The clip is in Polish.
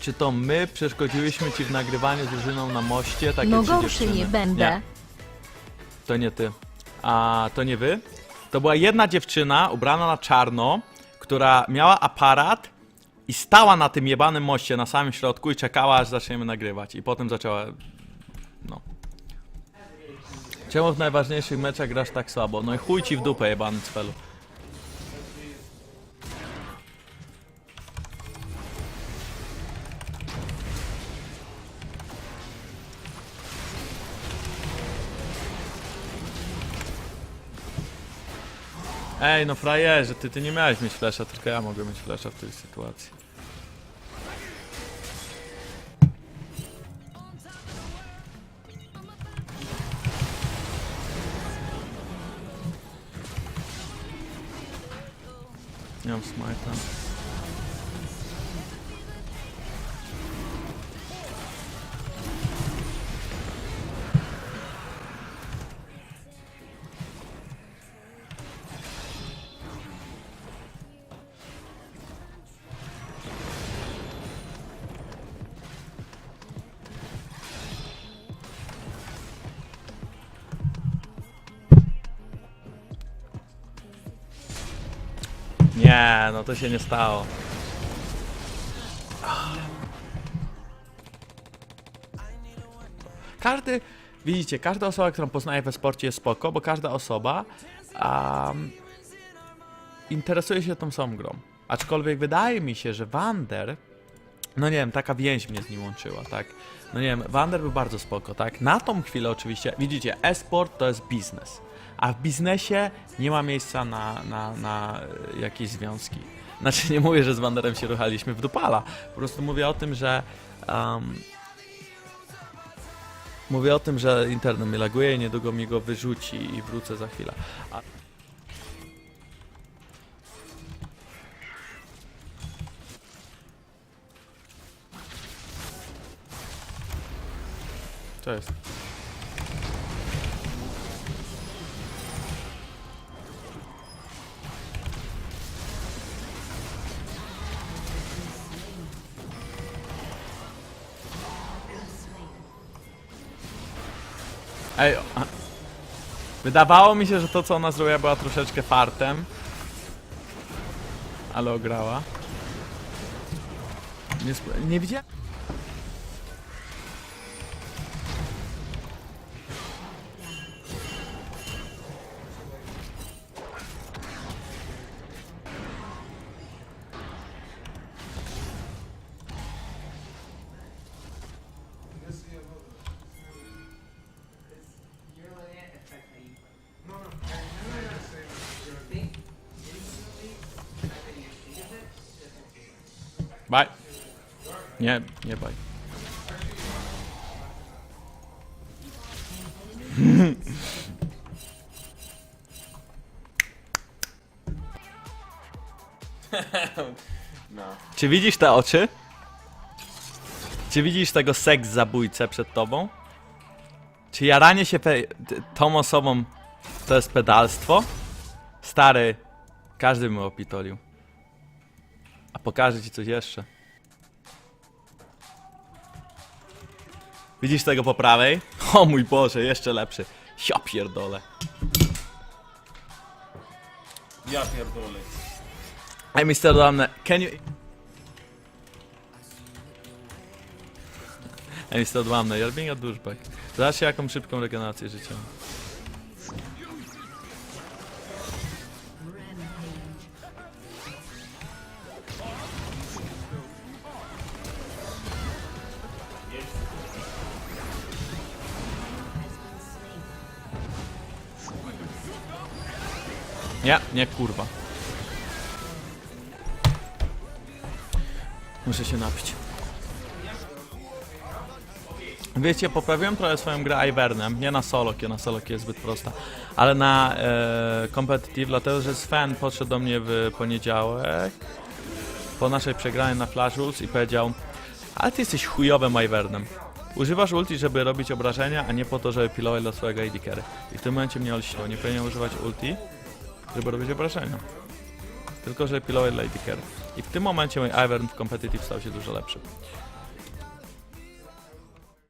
Czy to my przeszkodziłyśmy ci w nagrywaniu z drużyną na moście? Takie No trzy gorszy dziewczyny? nie będę. Nie, to nie ty. A to nie wy? To była jedna dziewczyna ubrana na czarno, która miała aparat i stała na tym jebanym moście na samym środku i czekała aż zaczniemy nagrywać. I potem zaczęła. No. Czemu w najważniejszych meczach grasz tak słabo? No i chuj ci w dupę jebany cfelu. Ej, no frajerze, ty, ty nie miałeś mieć flesza, tylko ja mogę mieć flesza w tej sytuacji. Nie mam smajta. Nie, no to się nie stało. Każdy, widzicie, każda osoba, którą poznaję we sporcie jest spoko, bo każda osoba um, interesuje się tą samą grą. Aczkolwiek wydaje mi się, że Wander, no nie wiem, taka więź mnie z nim łączyła, tak? No nie wiem, Wander był bardzo spoko, tak? Na tą chwilę oczywiście, widzicie, e-sport to jest biznes. A w biznesie nie ma miejsca na, na, na e, jakieś związki. Znaczy nie mówię, że z Wanderem się ruchaliśmy w dupala. Po prostu mówię o tym, że um, Mówię o tym, że internet mi laguje i niedługo mi go wyrzuci i wrócę za chwilę. A... Jest? Ej. Wydawało mi się, że to co ona zrobiła była troszeczkę fartem. Ale ograła. Nie, nie widziałem. Bye. Nie, nie bye. Czy widzisz te oczy? Czy widzisz tego seks zabójcę przed tobą? Czy jaranie się tą osobą to jest pedalstwo? Stary, każdy by opitolił. A pokażę ci coś jeszcze. Widzisz tego po prawej? O mój Boże, jeszcze lepszy. Ja pierdolę. Ja pierdolę. Hey Mr. Damne, can you... Hey Mr. Damne, you're being a douchebag. Zobaczcie jaką szybką regenerację życia. Nie, nie kurwa. Muszę się napić. Wiecie, poprawiłem trochę swoją grę Ivernem, nie na solo, kiedy na solo jest zbyt prosta, ale na e, competitive, dlatego że Sven podszedł do mnie w poniedziałek po naszej przegranej na Flash Rules i powiedział ale ty jesteś chujowym Ivernem. Używasz ulti, żeby robić obrażenia, a nie po to, żeby pilować dla swojego AD carry. I w tym momencie mnie olśniło, nie powinien używać ulti, żeby robić obrażenia. tylko że pillowy Lady Care. I w tym momencie mój Ivern w competitive stał się dużo lepszy.